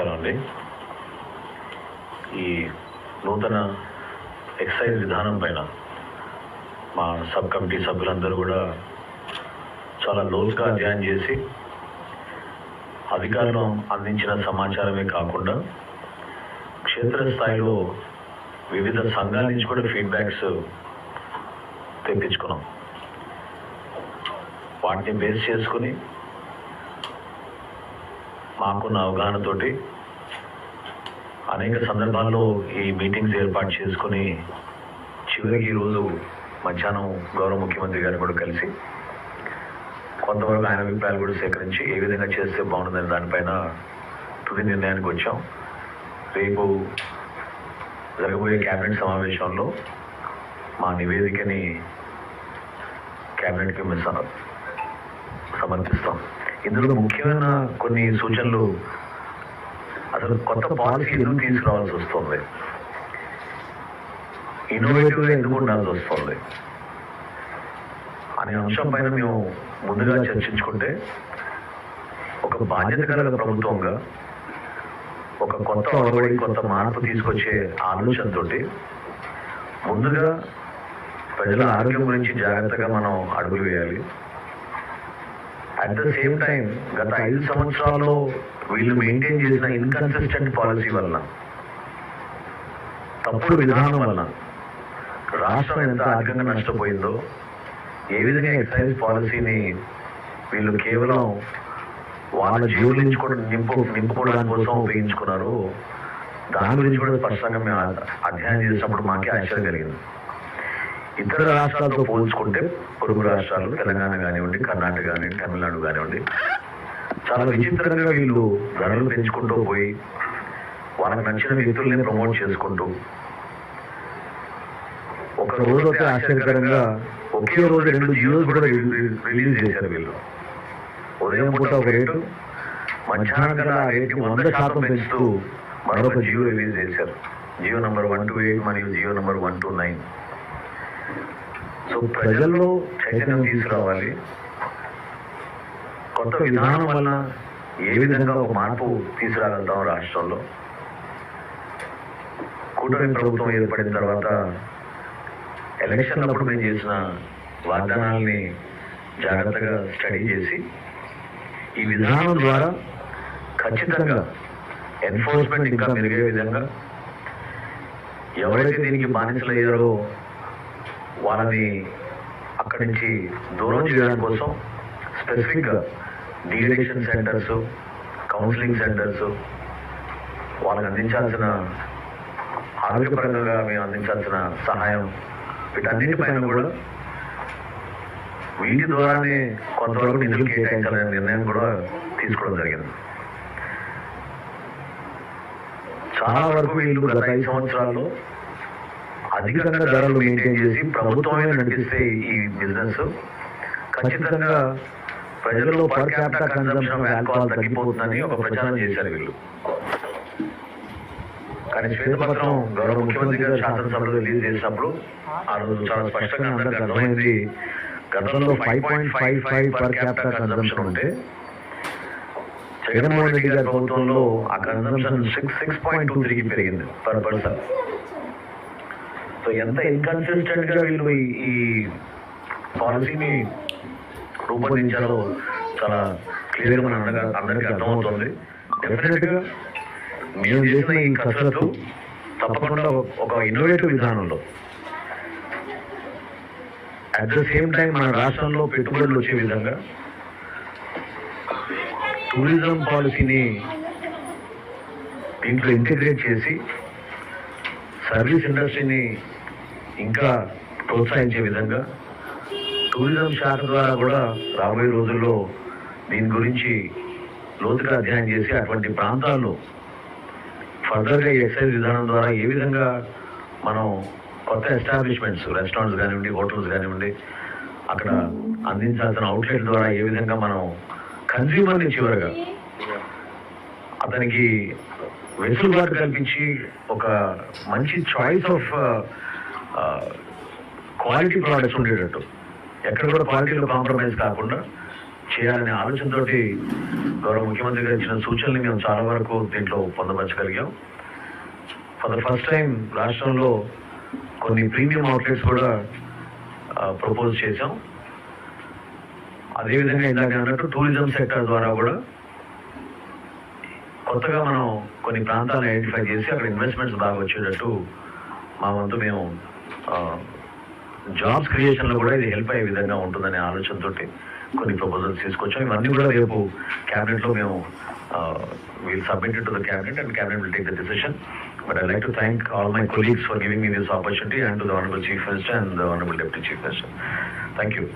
నమస్కారం అండి ఈ నూతన ఎక్సైజ్ విధానం పైన మా సబ్ కమిటీ సభ్యులందరూ కూడా చాలా లోతుగా అధ్యయనం చేసి అధికారులు అందించిన సమాచారమే కాకుండా క్షేత్రస్థాయిలో వివిధ సంఘాల నుంచి కూడా ఫీడ్బ్యాక్స్ తెప్పించుకున్నాం. వాటిని బేస్ చేసుకుని మాకున్న అవగాహనతోటి అనేక సందర్భాల్లో ఈ మీటింగ్స్ ఏర్పాటు చేసుకుని చివరికి ఈరోజు మధ్యాహ్నం గౌరవ ముఖ్యమంత్రి గారిని కూడా కలిసి కొంతవరకు ఆయన అభిప్రాయాలు కూడా సేకరించి ఏ విధంగా చేస్తే బాగుంటుందని దానిపైన తుది నిర్ణయానికి వచ్చాం. రేపు జరగబోయే క్యాబినెట్ సమావేశంలో మా నివేదికని క్యాబినెట్కి మిస్ సమర్పిస్తాం ఇందులో ముఖ్యమైన కొన్ని సూచనలు అసలు కొత్త పాలసీ ఎందుకు తీసుకురావాల్సి వస్తుంది? ఇన్నోవేటివ్ ఎందుకు ఉండాల్సి వస్తుంది? అనే అంశం పైన మేము ముందుగా చర్చించుకుంటే ఒక బాధ్యత గల ప్రభుత్వంగా ఒక కొత్త ఒరవడి కొత్త మార్పు తీసుకొచ్చే ఆలోచనతో ముందుగా ప్రజల ఆరోగ్యం గురించి జాగ్రత్తగా మనం అడుగులు వేయాలి. అట్ ద సేమ్ టైం గత ఐదు సంవత్సరాల్లో వీళ్ళు మెయింటైన్ చేసిన ఇన్కన్సిస్టెంట్ పాలసీ వలన తప్పుడు విధానం వలన రాష్ట్రం ఎంత ఆర్థికంగా నష్టపోయిందో ఏ విధంగా ఎక్సైజ్ పాలసీని వీళ్ళు కేవలం వాళ్ళ జీవుల నుంచి కూడా నింపు నింపుకోవడానికి కోసం ఉపయోగించుకున్నారు. దాని గురించి కూడా స్పష్టంగా మేము అధ్యయనం చేసినప్పుడు మాకే ఆశ్చర్యం కలిగింది. ఇతర రాష్ట్రాలతో పోల్చుకుంటే పొరుగు రాష్ట్రాలు తెలంగాణ కానివ్వండి కర్ణాటక కానివ్వండి తమిళనాడు కానివ్వండి చాలా విచిత్రంగా వీళ్ళు ధరలు పెంచుకుంటూ పోయి వాళ్ళకి నచ్చిన వ్యక్తుల్ని ప్రమోట్ చేసుకుంటూ ఒక రోజు అయితే ఆశ్చర్యకరంగా ఒకే రోజు రెండు జియోస్ కూడా రిలీ- రిలీజ్ చేశారు వీళ్ళు. ఉదయం పూట ఒక రేటు మధ్యాహ్నం కల్లా ఆ రేటుని వంద శాతం పెంచుతూ మరొక జియో రిలీజ్ చేశారు. Jio number one two eight మరియు Jio number one two nine. So ప్రజల్లో చైతన్యం తీసుకురావాలి. కొత్త విధానం వలన ఏ విధంగా ఒక మార్పు తీసుకురాగలుగుతాం రాష్ట్రంలో? కూటమి ప్రభుత్వం ఏర్పడిన తర్వాత ఎలక్షన్లప్పుడు మేము చేసిన వాగ్దానాల్ని జాగ్రత్తగా స్టడీ చేసి ఈ విధానం ద్వారా ఖచ్చితంగా ఎన్ఫోర్స్మెంట్ ఇంకా మెరుగే విధంగా ఎవరైతే దీనికి బానిసలయ్యారో వాళ్ళని అక్కడి నుంచి దూరం చేయడం కోసం స్పెసిఫిక్గా డీఎడిక్షన్ సెంటర్స్ కౌన్సిలింగ్ సెంటర్స్ వాళ్ళకి అందించాల్సిన ఆరోగ్యపరంగా మేము అందించాల్సిన సహాయం వీటన్నిటిపైన కూడా వీటి ద్వారానే కొంతవరకు నిధులు కేటాయించాలనే నిర్ణయం కూడా తీసుకోవడం జరిగింది. చాలా వరకు వీళ్ళు గత ఐదు సంవత్సరాల్లో అధికంగా ధరలు మెయింటైన్ చేసి ప్రభుత్వమే నడిపిస్తే ఈ బిజినెస్ ఖచ్చితంగా ప్రజల్లో పర్ క్యాపిటల్ కన్సంప్షన్ ఆల్కహాల్ తగ్గిపోతుందని ఒక ప్రచారం చేశారు వీళ్ళు. కానీ శ్వేతపత్రం గౌరవ ముఖ్యమంత్రి గారు శాసనసభలో రిలీజ్ చేసినప్పుడు ఆ రోజు చాలా స్పష్టంగా అందరికి అర్థమైంది. గతంలో five point five five per capita consumption ఉంటే జగన్మోహన్ రెడ్డి గారి ప్రభుత్వంలో ఆ consumption six six point two త్రీకి పెరిగింది పర్ పర్సన్ సో ఎంత ఇన్కన్సిస్టెంట్గా వీళ్ళు ఈ- పాలసీని రూపొందించారో చాలా క్లియర్గా మన అందరికీ- అర్థమవుతుంది. డెఫినెట్గా మేము చేసిన ఈ కసరత్తు తప్పకుండా ఒక- ఒక ఇన్నోవేటివ్ విధానంలో. అట్ ద సేమ్ టైం మన రాష్ట్రంలో పెట్టుబడులు వచ్చే విధంగా టూరిజం పాలసీని దీంట్లో ఇంటిగ్రేట్ చేసి సర్వీస్ ఇండస్ట్రీని ఇంకా ప్రోత్సహించే విధంగా టూరిజం శాఖ ద్వారా కూడా రాబోయే రోజుల్లో దీని గురించి లోతుగా అధ్యయనం చేసి అటువంటి ప్రాంతాల్లో ఫర్దర్గా ఈ ఎక్సైజ్ విధానం ద్వారా ఏ విధంగా మనం కొత్త ఎస్టాబ్లిష్మెంట్స్ రెస్టారెంట్స్ కానివ్వండి హోటల్స్ కానివ్వండి అక్కడ అందించాల్సిన అవుట్లెట్ ద్వారా ఏ విధంగా మనం కన్జ్యూమర్ని చివరగా అతనికి వెసులుబాటు కల్పించి ఒక మంచి చాయిస్ ఆఫ్ క్వాలిటీ ప్రోడక్ట్స్ ఉండేటట్టు. ఎక్కడ కూడా క్వాలిటీలో కాంప్రమైజ్ కాకుండా చేయాలనే ఆలోచనతోటి గౌరవ ముఖ్యమంత్రి గారు ఇచ్చిన సూచనల్ని మేము చాలా వరకు దీంట్లో పొందపరచగలిగాం. ఫర్ ద ఫస్ట్ టైం రాష్ట్రంలో కొన్ని ప్రీమియం అవుట్లెట్స్ కూడా ప్రపోజ్ చేశాం. అదేవిధంగా ఇందాక అన్నట్టు టూరిజం సెక్టర్ ద్వారా కూడా కొత్తగా మనం కొన్ని ప్రాంతాలను ఐడెంటిఫై చేసి అక్కడ ఇన్వెస్ట్మెంట్స్ బాగా వచ్చేటట్టు మా వంతు మేము జాబ్స్ క్రియేషన్లో కూడా ఇది హెల్ప్ అయ్యే విధంగా ఉంటుందనే ఆలోచనతో కొన్ని ప్రపోజల్స్ తీసుకొచ్చాం. ఇవన్నీ కూడా రేపు క్యాబినెట్లో మేము will submit to the cabinet and cabinet will take the decision but I like to thank all my colleagues for giving me this opportunity and the honourable chief minister and the honourable deputy chief minister thank you